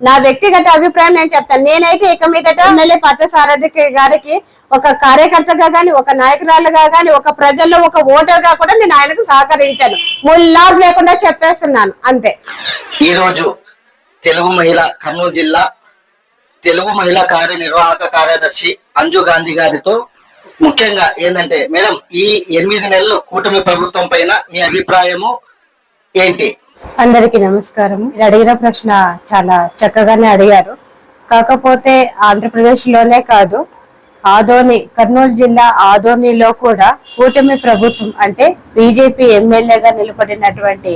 నా వ్యక్తిగత అభిప్రాయం నేను చెప్తాను. నేనైతే ఇక మీదట ఎమ్మెల్యే పార్థసారథి గారికి ఒక కార్యకర్తగా గాని ఒక నాయకురాలుగా గాని ఒక ప్రజల్లో ఒక ఓటర్గా కూడా నేను ఆయనకు సహకరించాను. ముల్లాజ్ లేకుండా చెప్పేస్తున్నాను. అంతే. ఈ రోజు తెలుగు మహిళ కర్నూలు జిల్లా తెలుగు మహిళా కార్యనిర్వాహక కార్యదర్శి అంజు గాంధీ గారితో ముఖ్యంగా ఏంటంటే మేడం ఈ ఎనిమిది నెలలు కూటమి ప్రభుత్వం పైన మీ అభిప్రాయము ఏంటి? అందరికీ నమస్కారం. మీరు అడిగిన ప్రశ్న చాలా చక్కగానే అడిగారు. కాకపోతే ఆంధ్రప్రదేశ్లోనే కాదు ఆదోని కర్నూలు జిల్లా ఆదోనిలో కూడా కూటమి ప్రభుత్వం అంటే బీజేపీ ఎమ్మెల్యేగా నిలబడినటువంటి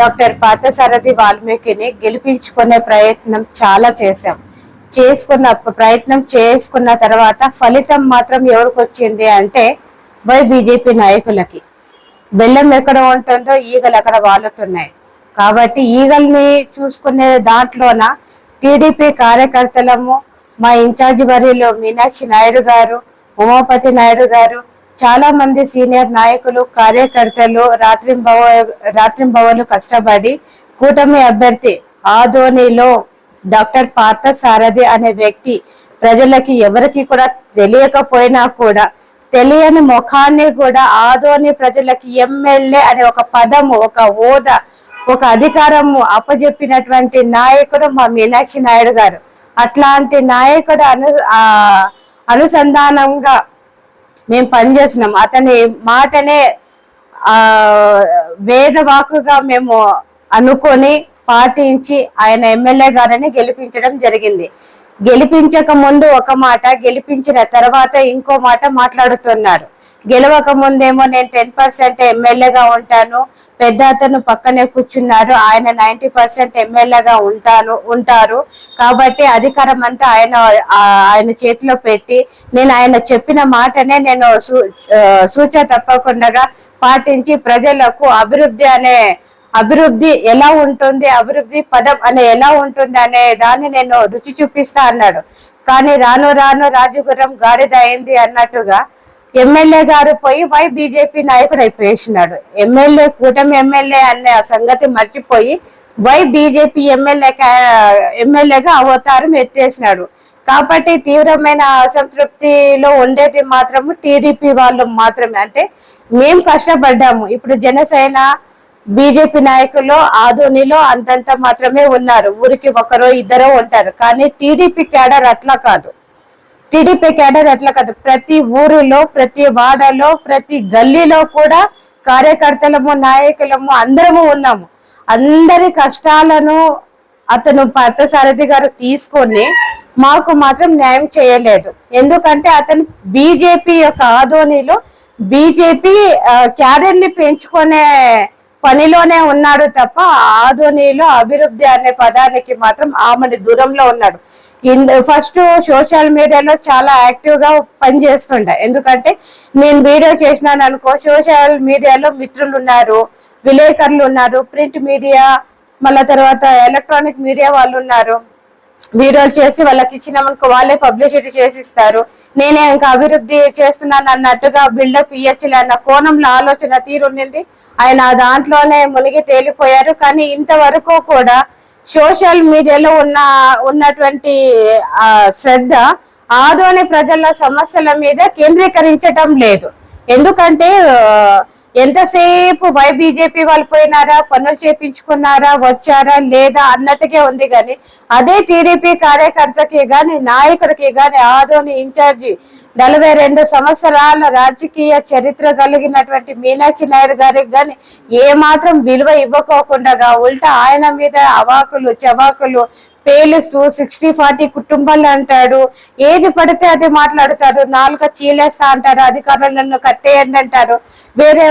డాక్టర్ పార్థసారథి వాల్మీకిని గెలిపించుకునే ప్రయత్నం చాలా చేశాం. చేసుకున్న ప్రయత్నం చేసుకున్న తర్వాత ఫలితం మాత్రం ఎవరికి వచ్చింది అంటే వై బీజేపీ నాయకులకి. బెల్లం ఎక్కడ ఉంటుందో ఈగలు అక్కడ వాలుతున్నాయి. కాబట్టి ఈగల్ని చూసుకునే దాంట్లోన టీడీపీ కార్యకర్తలము మా ఇన్ఛార్జి బరిలో మీనాక్షి నాయుడు గారు ఉమాపతి నాయుడు గారు చాలా మంది సీనియర్ నాయకులు కార్యకర్తలు రాత్రింబవ రాత్రింబవలు కష్టపడి కూటమి అభ్యర్థి ఆదోనిలో డాక్టర్ పార్థ సారథి అనే వ్యక్తి ప్రజలకి ఎవరికి కూడా తెలియకపోయినా కూడా తెలియని ముఖాన్ని కూడా ఆదోని ప్రజలకి ఎమ్మెల్యే అనే ఒక పదము ఒక హోదా ఒక అధికారము అప్పజెప్పినటువంటి నాయకుడు మా మీనాక్షి నాయుడు గారు. అట్లాంటి నాయకుడు అను అనుసంధానంగా మేము పనిచేస్తున్నాం. అతని మాటనే ఆ వేదవాకుగా మేము అనుకొని పాటించి ఆయన ఎమ్మెల్యే గారిని గెలిపించడం జరిగింది. గెలిపించక ముందు ఒక మాట గెలిపించిన తర్వాత ఇంకో మాట మాట్లాడుతున్నారు. గెలవక ముందేమో నేను టెన్ పర్సెంట్ ఎమ్మెల్యేగా ఉంటాను పెద్ద అతను పక్కనే కూర్చున్నారు ఆయన నైన్టీ పర్సెంట్ ఎమ్మెల్యేగా ఉంటాను ఉంటారు. కాబట్టి అధికారం అంతా ఆయన ఆయన చేతిలో పెట్టి నేను ఆయన చెప్పిన మాటనే నేను సూ- సూచ తప్పకుండా పాటించి ప్రజలకు అభివృద్ధి అనే అభివృద్ధి ఎలా ఉంటుంది అభివృద్ధి పదం అనే ఎలా ఉంటుంది అనే దాన్ని నేను రుచి చూపిస్తా అన్నాడు. కానీ రాను రాను రాజుగురం గాడిద అయింది అన్నట్టుగా ఎమ్మెల్యే గారు పోయి వై బీజేపీ నాయకుడు అయిపోయేసినాడు. ఎమ్మెల్యే కూటమి ఎమ్మెల్యే అనే సంగతి మర్చిపోయి వై బీజేపీ ఎమ్మెల్యే ఎమ్మెల్యేగా అవతారం ఎత్తేసినాడు. కాబట్టి తీవ్రమైన అసంతృప్తిలో ఉండేది మాత్రము టీడీపీ వాళ్ళు మాత్రమే. అంటే మేము కష్టపడ్డాము. ఇప్పుడు జనసేన బీజేపీ నాయకుల్లో ఆధోనిలో అంతంత మాత్రమే ఉన్నారు. ఊరికి ఒకరో ఇద్దరో ఉంటారు. కానీ టీడీపీ క్యాడర్ అట్లా కాదు. టీడీపీ క్యాడర్ అట్లా కాదు. ప్రతి ఊరిలో ప్రతి వాడలో ప్రతి గల్లీలో కూడా కార్యకర్తలము నాయకులము అందరము ఉన్నాము. అందరి కష్టాలను అతను పార్థసారథి గారు తీసుకొని మాకు మాత్రం న్యాయం చేయలేదు. ఎందుకంటే అతను బీజేపీ యొక్క ఆధోనిలో బీజేపీ క్యాడర్ని పెంచుకునే పనిలోనే ఉన్నాడు తప్ప ఆధునిలో అభివృద్ధి అనే పదానికి మాత్రం ఆమెని దూరంలో ఉన్నాడు. ఫస్ట్ సోషల్ మీడియాలో చాలా యాక్టివ్గా పనిచేస్తుండే. ఎందుకంటే నేను వీడియో చేసినాను అనుకో సోషల్ మీడియాలో మిత్రులు ఉన్నారు విలేకరులు ఉన్నారు ప్రింట్ మీడియా మళ్ళా తర్వాత ఎలక్ట్రానిక్ మీడియా వాళ్ళు ఉన్నారు వీడియోలు చేసి వాళ్ళకి ఇచ్చినామనుకో వాళ్ళే పబ్లిసిటీ చేసిస్తారు. నేనే ఇంకా అభివృద్ధి చేస్తున్నాను అన్నట్టుగా బిల్డప్ ఇయ్యచ్చులే అన్న కోణంలో ఆలోచన తీరుండింది ఆయన ఆ దాంట్లోనే మునిగి తేలిపోయారు. కానీ ఇంతవరకు కూడా సోషల్ మీడియాలో ఉన్న ఉన్నటువంటి శ్రద్ధ ఆదోని ప్రజల సమస్యల మీద కేంద్రీకరించటం లేదు. ఎందుకంటే ఎంతసేపు వై బీజేపీ వాళ్ళు పోయినారా పనులు చేపించుకున్నారా వచ్చారా లేదా అన్నట్టుగా ఉంది కానీ అదే టీడీపీ కార్యకర్తకి గాని నాయకుడికి గాని ఆదోని ఇన్ఛార్జి నలభై రెండు సంవత్సరాల రాజకీయ చరిత్ర కలిగినటువంటి మీనాక్షి నాయుడు గారికి గాని ఏ మాత్రం విలువ ఇవ్వకోకుండా ఉల్టా ఆయన మీద అవాకులు చవాకులు పేలుస్తూ సిక్స్టీ ఫార్టీ కుటుంబాలు అంటాడు. ఏది పడితే అది మాట్లాడుతాడు. నాలుక చీలేస్తా అంటాడు. అధికారులు నన్ను కట్టేయండి అంటారు వేరే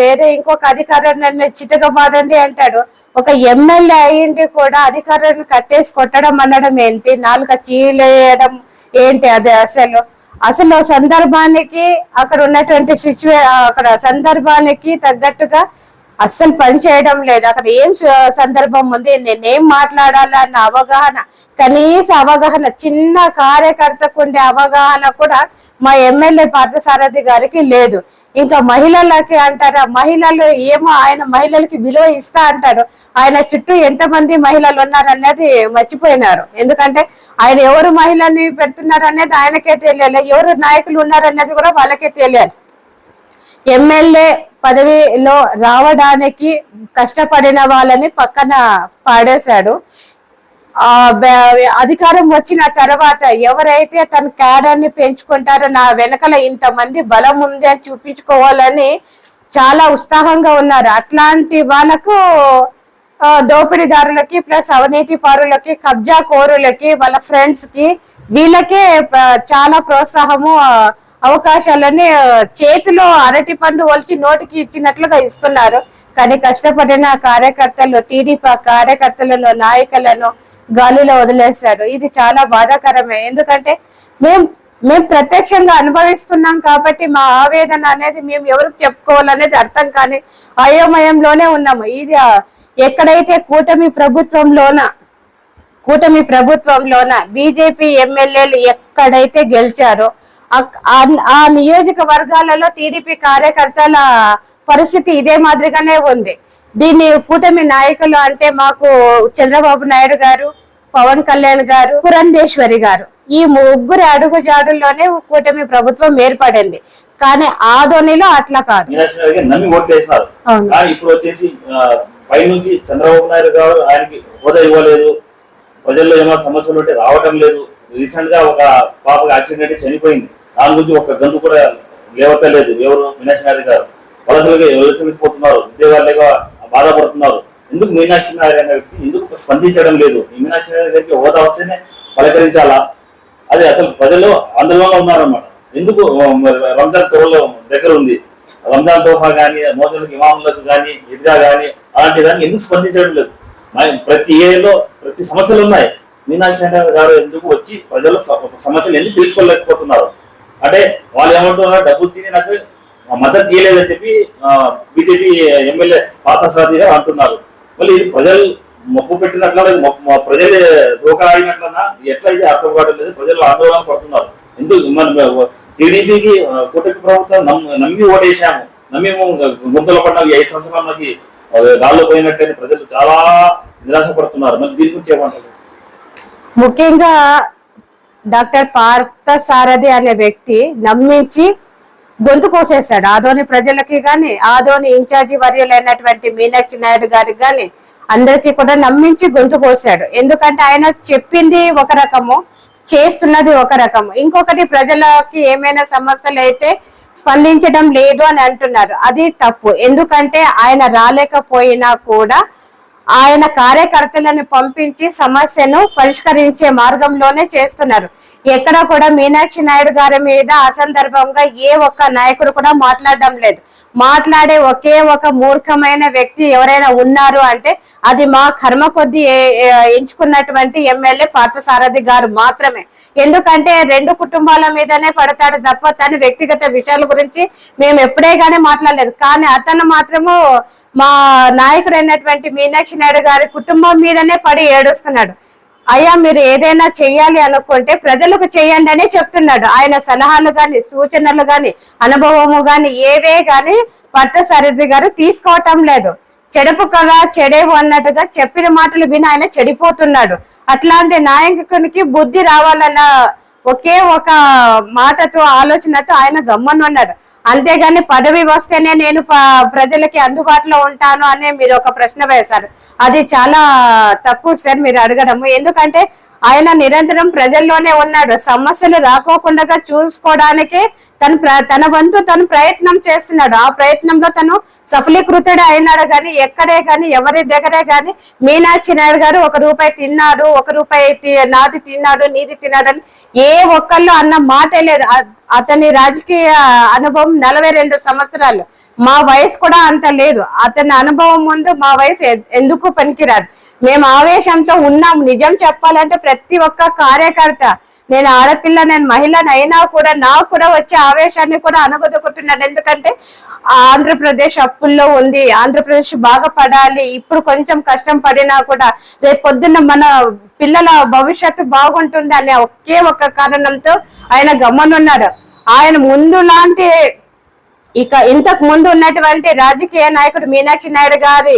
వేరే ఇంకొక అధికారులు నన్ను చితకబాదండి అంటాడు. ఒక ఎమ్మెల్యే అయ్యింది కూడా అధికారులను కట్టేసి కొట్టడం అనడం ఏంటి? నాలుక చీలేయడం ఏంటి అది అసలు? అసలు సందర్భానికి అక్కడ ఉన్నటువంటి సిచ్యువే అక్కడ సందర్భానికి తగ్గట్టుగా అస్సలు పని చేయడం లేదు. అక్కడ ఏం సందర్భం ఉంది? నేనేం మాట్లాడాలన్న అవగాహన కనీస అవగాహన చిన్న కార్యకర్తకు ఉండే అవగాహన కూడా మా ఎమ్మెల్యే పార్థసారథి గారికి లేదు. ఇంకా మహిళలకి అంటారా? మహిళలు ఏమో ఆయన మహిళలకి విలువ ఇస్తా అంటారు. ఆయన చుట్టూ ఎంతమంది మహిళలు ఉన్నారనేది మర్చిపోయినారు. ఎందుకంటే ఆయన ఎవరు మహిళల్ని పెడుతున్నారు అనేది ఆయనకే తెలియాలి. ఎవరు నాయకులు ఉన్నారనేది కూడా వాళ్ళకే తెలియాలి. ఎమ్మెల్యే పదవిలో రావడానికి కష్టపడిన వాళ్ళని పక్కన పాడేశాడు. అధికారం వచ్చిన తర్వాత ఎవరైతే తన క్యాడర్ని పెంచుకుంటారో నా వెనకల ఇంతమంది బలం ఉంది అని చూపించుకోవాలని చాలా ఉత్సాహంగా ఉన్నారు. అట్లాంటి వాళ్ళకు దోపిడీదారులకి ప్లస్ అవినీతి పారులకి కబ్జా కోరులకి వాళ్ళ ఫ్రెండ్స్కి వీళ్ళకే చాలా ప్రోత్సాహము అవకాశాలని చేతిలో అరటి పండు వలిచి నోటికి ఇచ్చినట్లుగా ఇస్తున్నారు. కానీ కష్టపడిన కార్యకర్తలు టీడీపీ కార్యకర్తలను నాయకులను గాలిలో వదిలేశారు. ఇది చాలా బాధాకరమే. ఎందుకంటే మేం మేము ప్రత్యక్షంగా అనుభవిస్తున్నాం కాబట్టి మా ఆవేదన అనేది మేము ఎవరికి చెప్పుకోవాలనేది అర్థం కానీ అయోమయంలోనే ఉన్నాము. ఇది ఎక్కడైతే కూటమి ప్రభుత్వంలోన కూటమి ప్రభుత్వంలోన బీజేపీ ఎమ్మెల్యేలు ఎక్కడైతే గెలిచారో ఆ- ఆ నియోజకవర్గాలలో టీడీపీ కార్యకర్తల పరిస్థితి ఇదే మాదిరిగానే ఉంది. దీన్ని కూటమి నాయకులు అంటే మాకు చంద్రబాబు నాయుడు గారు పవన్ కళ్యాణ్ గారు పురంధేశ్వరి గారు. ఈ ముగ్గురి అడుగు జాడుల్లోనే కూటమి ప్రభుత్వం ఏర్పడింది. కానీ ఆదోనిలో అట్లా కాదు. ఇప్పుడు వచ్చేసి ఆ, పైనుంచి చంద్రబాబు నాయుడు గారు ఆయనకి హోదా ఇవ్వలేదు. ప్రజల్లో ఏమైనా సమస్యలు ఉంటే రావటం లేదు. రీసెంట్గా ఒక పాపకి యాక్సిడెంట్ చనిపోయింది. దాని గురించి ఒక గంతు కూడా లేవతలేదు. ఎవరు? మీనాక్షి నాయుడు గారు. వలసలుగా వలసలకి పోతున్నారు. ఉద్యోగాలుగా బాధపడుతున్నారు. ఎందుకు మీనాక్షి నాయుడు అనే వ్యక్తి ఎందుకు స్పందించడం లేదు? ఈ మీనాక్షి నాయుడు గారికి హోదా వస్తేనే పలకరించాలా? అది అసలు ప్రజలు ఆందోళనలో ఉన్నారన్నమాట. ఎందుకు రంజాన్ త్వరలో దగ్గర ఉంది రంజాన్ తోఫా కానీ మోసలకు ఇమాములకు కానీ ఇదిగా కానీ అలాంటి దాన్ని ఎందుకు స్పందించడం లేదు? ప్రతి ఏరియాలో ప్రతి సమస్యలు ఉన్నాయి. మీనాక్షి నాయుడు గారు ఎందుకు వచ్చి ప్రజల సమస్యలు ఎందుకు తెలుసుకోలేకపోతున్నారు? అంటే వాళ్ళు ఏమంటున్నారు డబ్బులు తిని నాకు మద్దతు చేయలేదని చెప్పి బీజేపీ ఎమ్మెల్యే పార్థసారథి గారు అంటున్నారు. మళ్ళీ ఇది ప్రజలు మొప్పు పెట్టినట్ల ప్రజలు దోకా ఆడినట్లనా ఎట్లా ఇది అర్థం కావడం లేదు ప్రజలు ఆందోళన పడుతున్నారు. ఎందుకు మన టీడీపీకి కూటమి ప్రభుత్వం నమ్మి నమ్మి నమ్మి గుంతలో పడిన ఐదు సంవత్సరాల మనకి గాల్లో పోయినట్లయితే ప్రజలు చాలా నిరాశపడుతున్నారు. మరి దీని గురించి ఏమంటారు? ముఖ్యంగా డాక్టర్ పార్థ సారథి అనే వ్యక్తి నమ్మించి గొంతు కోసేస్తాడు. ఆదోని ప్రజలకి గాని ఆదోని ఇన్ఛార్జి వర్యులైనటువంటి మీనాక్షి నాయుడు గారికి గాని అందరికీ కూడా నమ్మించి గొంతు కోసాడు ఎందుకంటే ఆయన చెప్పింది ఒక రకము చేస్తున్నది ఒక రకము. ఇంకొకటి ప్రజలకి ఏమైనా సమస్యలు అయితే స్పందించడం లేదు అని అంటున్నారు. అది తప్పు. ఎందుకంటే ఆయన రాలేకపోయినా కూడా ఆయన కార్యకర్తలను పంపించి సమస్యను పరిష్కరించే మార్గంలోనే చేస్తున్నారు. ఎక్కడ కూడా మీనాక్షి నాయుడు గారి మీద అసందర్భంగా ఏ ఒక్క నాయకుడు కూడా మాట్లాడడం లేదు. మాట్లాడే ఒకే ఒక మూర్ఖమైన వ్యక్తి ఎవరైనా ఉన్నారు అంటే అది మా కర్మ కొద్ది ఏ- ఎంచుకున్నటువంటి ఎమ్మెల్యే పార్థసారథి గారు మాత్రమే. ఎందుకంటే రెండు కుటుంబాల మీదనే పడతాడు తప్ప తన వ్యక్తిగత విషయాల గురించి మేము ఎప్పుడే గానీ మాట్లాడలేదు. కానీ అతను మాత్రము మా నాయకుడు అయినటువంటి మీనాక్షి నాయుడు గారి కుటుంబం మీదనే పడి ఏడుస్తున్నాడు. అయ్యా మీరు ఏదైనా చెయ్యాలి అనుకుంటే ప్రజలకు చేయండి అనే చెప్తున్నాడు. ఆయన సలహాలు గాని సూచనలు గాని అనుభవము గాని ఏవే గాని పార్థసారథి గారు తీసుకోవటం లేదు. చెడపు కదా చెడేవు అన్నట్టుగా చెప్పిన మాటలు విని ఆయన చెడిపోతున్నాడు. అట్లాంటి నాయకునికి బుద్ధి రావాలన్న ఒకే ఒక మాటతో ఆలోచనతో ఆయన గమ్మనున్నాడు. అంతేగాని పదవి వస్తేనే నేను ప్రజలకి అందుబాటులో ఉంటాను అనే మీరు ఒక ప్రశ్న వేశారు. అది చాలా తప్పు సార్ మీరు అడగడము. ఎందుకంటే ఆయన నిరంతరం ప్రజల్లోనే ఉన్నాడు. సమస్యలు రాకోకుండా చూసుకోవడానికి తను ప్ర- తన వంతు తను ప్రయత్నం చేస్తున్నాడు. ఆ ప్రయత్నంలో తను సఫలీకృతుడే అయినాడు కానీ ఎక్కడే కానీ ఎవరి దగ్గరే కానీ మీనాక్షి నాయుడు గారు ఒక రూపాయి తిన్నాడు ఒక రూపాయి తి- నాది తిన్నాడు నీది తిన్నాడు అని ఏ ఒక్కళ్ళు అన్న మాటే లేదు. అతని రాజకీయ అనుభవం నలభై రెండు సంవత్సరాలు. మా వయసు కూడా అంత లేదు. అతని అనుభవం ముందు మా వయసు ఎందుకు పనికిరాదు? మేము ఆవేశంతో ఉన్నాం. నిజం చెప్పాలంటే ప్రతి ఒక్క కార్యకర్త నేను ఆడపిల్ల నేను మహిళను అయినా కూడా నాకు కూడా వచ్చే ఆవేశాన్ని కూడా అనగదొక్కుతున్నాడు ఎందుకంటే ఆంధ్రప్రదేశ్ అప్పుల్లో ఉంది. ఆంధ్రప్రదేశ్ బాగా పడాలి. ఇప్పుడు కొంచెం కష్టం పడినా కూడా రేపు పొద్దున్న మన పిల్లల భవిష్యత్తు బాగుంటుంది అనే ఒకే ఒక కారణంతో ఆయన గమనున్నాడు. ఆయన ముందు లాంటి ఇక ఇంతకు ముందు ఉన్నటువంటి రాజకీయ నాయకుడు మీనాక్షి నాయుడు గారి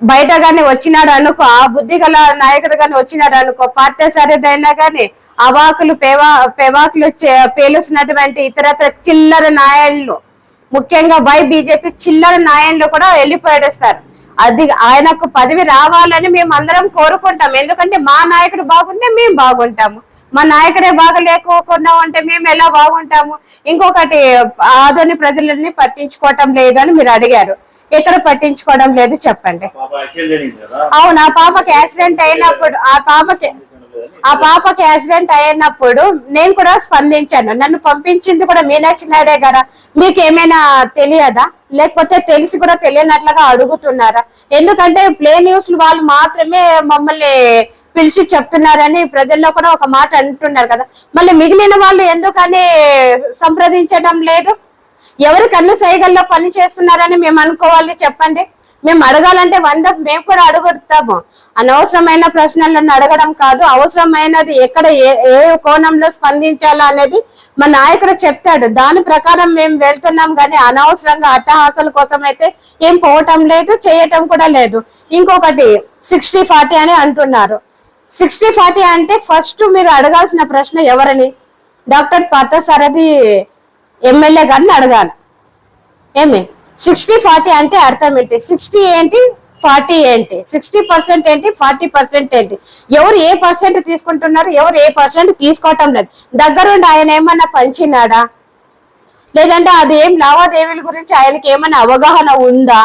బయట గాని వచ్చినాడు అనుకో ఆ బుద్ధి గల నాయకుడు గాని వచ్చినాడు అనుకో పార్టీ సరేదైనా గాని అవాకులు పేవా పెవాకులు చే- పేలుస్తున్నటువంటి ఇతరత్ర చిల్లర నాయకులు ముఖ్యంగా వై బీజేపీ చిల్లర నాయకులు కూడా వెళ్ళిపోయేస్తారు అది ఆయనకు పదవి రావాలని మేము అందరం కోరుకుంటాం. ఎందుకంటే మా నాయకుడు బాగుంటే మేము బాగుంటాము. మా నాయకుడే బాగలేకోకుండా ఉంటే మేము ఎలా బాగుంటాము? ఇంకొకటి ఆదోని ప్రజలని పట్టించుకోవటం లేదు అని మీరు అడిగారు. ఎక్కడ పట్టించుకోవడం లేదు చెప్పండి. అవును ఆ పాపకి యాక్సిడెంట్ అయినప్పుడు ఆ పాపకి ఆ పాపకి యాక్సిడెంట్ అయినప్పుడు నేను కూడా స్పందించాను. నన్ను పంపించింది కూడా మీనాక్షి నాయుడే కదా మీకు ఏమైనా తెలియదా? లేకపోతే తెలిసి కూడా తెలియనట్లుగా అడుగుతున్నారా? ఎందుకంటే ప్లే న్యూస్ వాళ్ళు మాత్రమే మమ్మల్ని పిలిచి చెప్తున్నారని ప్రజల్లో కూడా ఒక మాట అంటున్నారు కదా. మళ్ళీ మిగిలిన వాళ్ళు ఎందుకని సంప్రదించడం లేదు? ఎవరు కన్ను సైగల్లో పని చేస్తున్నారని మేము అనుకోవాలి చెప్పండి. మేము అడగాలంటే వంద మేము కూడా అడుగుతాము. అనవసరమైన ప్రశ్నలను అడగడం కాదు అవసరమైనది ఎక్కడ ఏ ఏ కోణంలో స్పందించాలా అనేది మా నాయకుడు చెప్తాడు. దాని ప్రకారం మేము వెళ్తున్నాం కానీ అనవసరంగా అట్టహాసాల కోసం అయితే ఏం పోవటం లేదు చేయటం కూడా లేదు. ఇంకొకటి సిక్స్టీ ఫార్టీ అని అంటున్నారు. సిక్స్టీ ఫార్టీ అంటే ఫస్ట్ మీరు అడగాల్సిన ప్రశ్న ఎవరని? డాక్టర్ పార్థసారథి ఎమ్మెల్యే గారిని అడగాలి. ఏమి? సిక్స్టీ ఫార్టీ అంటే అర్థం ఏంటి? సిక్స్టీ ఏంటి? ఫార్టీ ఏంటి? సిక్స్టీ పర్సెంట్ ఏంటి? ఫార్టీ పర్సెంట్ ఏంటి? ఎవరు ఏ పర్సెంట్ తీసుకుంటున్నారు? ఎవరు ఏ పర్సెంట్ తీసుకోవటం లేదు. దగ్గరుండి ఆయన ఏమన్నా పంచినాడా? లేదంటే అది ఏం లావాదేవీల గురించి ఆయనకి ఏమైనా అవగాహన ఉందా?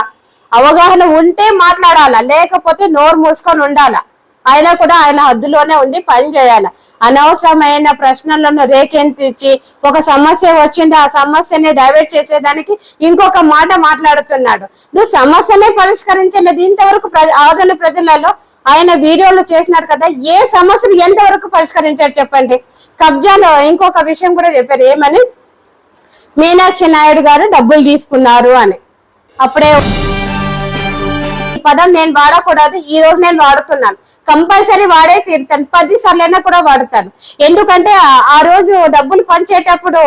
అవగాహన ఉంటే మాట్లాడాలా? లేకపోతే నోరు మూసుకొని ఉండాలా? ఆయన కూడా ఆయన హద్దులోనే ఉండి పనిచేయాల అనవసరమైన ప్రశ్నలను రేకెత్తిచ్చి ఒక సమస్య వచ్చింది ఆ సమస్యని డైవర్ట్ చేసేదానికి ఇంకొక మాట మాట్లాడుతున్నాడు. నువ్వు సమస్యనే పరిష్కరించలేదు. ఇంతవరకు ప్ర ఆదరణ ప్రజలలో ఆయన వీడియోలు చేసినాడు కదా ఏ సమస్యను ఎంతవరకు పరిష్కరించాడు చెప్పండి. కబ్జాలో ఇంకొక విషయం కూడా చెప్పారు. ఏమని? మీనాక్షి నాయుడు గారు డబ్బులు తీసుకున్నారు అని. అప్పుడే పదం నేను వాడకూడదు ఈ రోజు నేను వాడుతున్నాను. కంపల్సరీ వాడే తీరుతాను. పది సార్లైనా కూడా వాడతాను. ఎందుకంటే ఆ- రోజు డబ్బులు పంచేటప్పుడు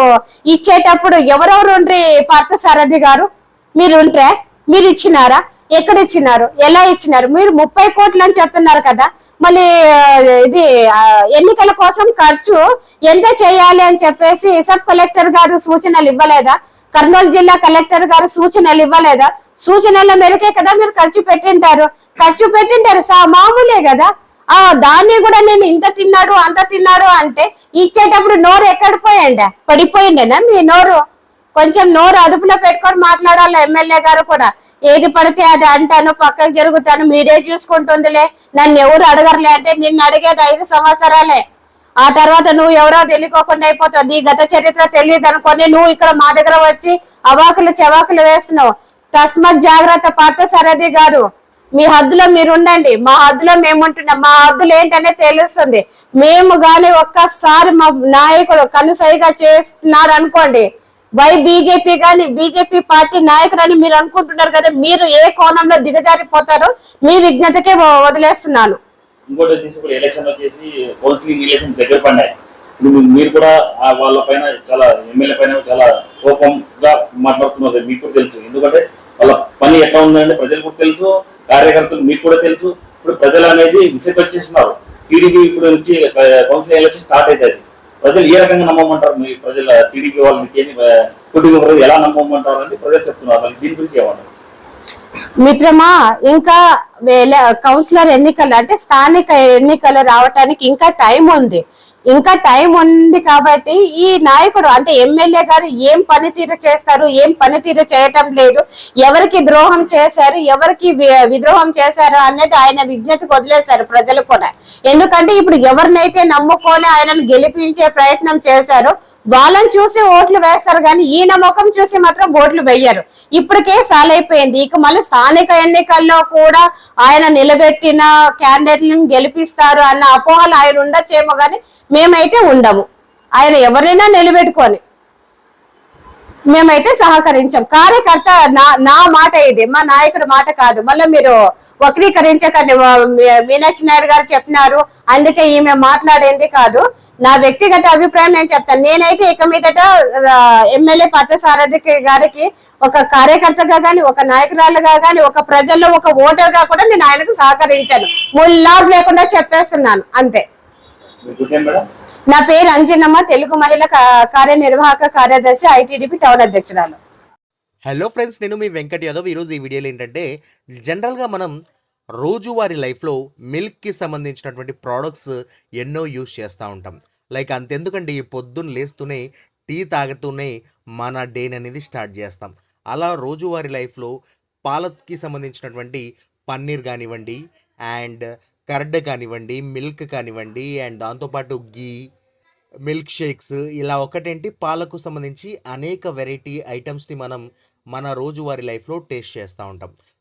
ఇచ్చేటప్పుడు ఎవరెవరు ఉండ్రి పార్థసారథి గారు మీరు ఉంటే మీరు ఇచ్చినారా ఎక్కడ ఇచ్చినారు ఎలా ఇచ్చినారు? మీరు ముప్పై కోట్లు అని చెప్తున్నారు కదా. మళ్ళీ ఇది ఎన్నికల కోసం ఖర్చు ఎంత చేయాలి అని చెప్పేసి సబ్ కలెక్టర్ గారు సూచనలు ఇవ్వలేదా? కర్నూలు జిల్లా కలెక్టర్ గారు సూచనలు ఇవ్వలేదా? సూచనల మేరకే కదా మీరు ఖర్చు పెట్టింటారు? ఖర్చు పెట్టింటారు. సా మామూలే కదా? ఆ దాన్ని కూడా నేను ఇంత తిన్నాడు అంత తిన్నాడు అంటే ఇచ్చేటప్పుడు నోరు ఎక్కడ పోయండి? పడిపోయిండేనా మీ నోరు? కొంచెం నోరు అదుపులో పెట్టుకొని మాట్లాడాలి ఎమ్మెల్యే గారు కూడా. ఏది పడితే అది అంటాను పక్కకు జరుగుతాను మీరే చూసుకుంటుందిలే. నన్ను ఎవరు అడగరులే అంటే నిన్ను అడిగేది ఐదు సంవత్సరాలే. ఆ తర్వాత నువ్వు ఎవరో తెలియకోకుండా అయిపోతావు. నీ గత చరిత్ర తెలియదు అనుకొని నువ్వు ఇక్కడ మా దగ్గర వచ్చి అవాకులు చెవాకులు వేస్తున్నావు. తస్మత్ జాగ్రత్త పార్థ సరది గారు. మీ హద్దులో మీరు ఉండండి మా హద్దులో మేముంటున్నాం. మా హద్దులు ఏంటనే తెలుస్తుంది. మేము గాని ఒక్కసారి మా నాయకుడు కన్ను సరిగా చేస్తున్నాడు అనుకోండి వై బీజేపీ గాని బీజేపీ పార్టీ నాయకుడు మీరు అనుకుంటున్నారు కదా మీరు ఏ కోణంలో దిగజారిపోతారో మీ విజ్ఞతకే వదిలేస్తున్నాను. ఇంకోటి వచ్చేసి ఇప్పుడు ఎలక్షన్ వచ్చేసి కౌన్సిలింగ్ ఎలక్షన్ దగ్గర పడినాయి మీరు కూడా వాళ్ళ పైన చాలా ఎమ్మెల్యే పైన చాలా కోపంగా మాట్లాడుతున్నారు. మీకు తెలుసు. ఎందుకంటే వాళ్ళ పని ఎట్లా ఉందంటే ప్రజలకు కూడా తెలుసు కార్యకర్తలు మీకు కూడా తెలుసు. ఇప్పుడు ప్రజలు అనేది విసిగొచ్చేస్తున్నారు. టీడీపీ ఇప్పుడు నుంచి కౌన్సిల్ ఎలక్షన్ స్టార్ట్ అవుతుంది ప్రజలు ఏ రకంగా నమ్మమంటారు మీ ప్రజల టీడీపీ వాళ్ళకి కుటుంబ ప్రజలు ఎలా నమ్మమంటారు అని ప్రజలు చెప్తున్నారు. దీని గురించి ఏమంటారు? మిత్రమా ఇంకా కౌన్సిలర్ ఎన్నికలు అంటే స్థానిక ఎన్నికలు రావటానికి ఇంకా టైం ఉంది. ఇంకా టైం ఉంది కాబట్టి ఈ నాయకుడు అంటే ఎమ్మెల్యే గారు ఏం పనితీరు చేస్తారు ఏం పనితీరు చేయటం లేదు ఎవరికి ద్రోహం చేశారు ఎవరికి విద్రోహం చేశారు అనేది ఆయన విజ్ఞతకు వదిలేశారు ప్రజలు కూడా. ఎందుకంటే ఇప్పుడు ఎవరినైతే నమ్ముకొని ఆయనను గెలిపించే ప్రయత్నం చేశారో వాళ్ళని చూసి ఓట్లు వేస్తారు కానీ ఈయన ముఖం చూసి మాత్రం ఓట్లు వేయరు. ఇప్పటికే సాలైపోయింది. ఇక మళ్ళీ స్థానిక ఎన్నికల్లో కూడా ఆయన నిలబెట్టిన క్యాండిడేట్లను గెలిపిస్తారు అన్న అపోహలు ఆయన ఉండొచ్చేమో కానీ మేమైతే ఉండము. ఆయన ఎవరైనా నిలబెట్టుకొని మేమైతే సహకరించాం. కార్యకర్త నా నా మాట ఇది. మా నాయకుడి మాట కాదు. మళ్ళీ మీరు వక్రీకరించకండి. మీనాక్షి నాయుడు గారు చెప్పినారు. అందుకే ఈమె మాట్లాడేది కాదు. నా వ్యక్తిగత అభిప్రాయం నేను చెప్తాను. నేనైతే ఇక మీదట ఎమ్మెల్యే పార్థసారథి గారికి ఒక కార్యకర్తగా గాని ఒక నాయకురాలుగా గాని ఒక ప్రజల్లో ఒక ఓటర్గా కూడా నేను ఆయనకు సహకరించాను. ముల్లాజ్ లేకుండా చెప్పేస్తున్నాను అంతే. నా పేరు అంజనమ్మ తెలుగు మహిళా కార్యనిర్వాహక కార్యదర్శి ఐటీడీపీ టౌన్ అధ్యక్షురాలు. హలో ఫ్రెండ్స్ నేను మీ వెంకట్ యాదవ్. ఈరోజు ఈ వీడియోలో ఏంటంటే జనరల్గా మనం రోజువారీ లైఫ్లో మిల్క్కి సంబంధించినటువంటి ప్రోడక్ట్స్ ఎన్నో యూస్ చేస్తూ ఉంటాం. లైక్ అంతెందుకండి పొద్దున్న లేస్తూనే టీ తాగుతూనే మన డేన్ అనేది స్టార్ట్ చేస్తాం. అలా రోజువారీ లైఫ్లో పాలకి సంబంధించినటువంటి పన్నీర్ కానివ్వండి అండ్ కర్డ్ కానివ్వండి మిల్క్ కానివ్వండి అండ్ దాంతోపాటు గీ మిల్క్ షేక్స్ ఇలా ఒకటేంటి? పాలకు సంబంధించి అనేక వెరైటీ ఐటమ్స్ని మనం మన రోజువారీ లైఫ్లో టేస్ట్ చేస్తూ ఉంటాం.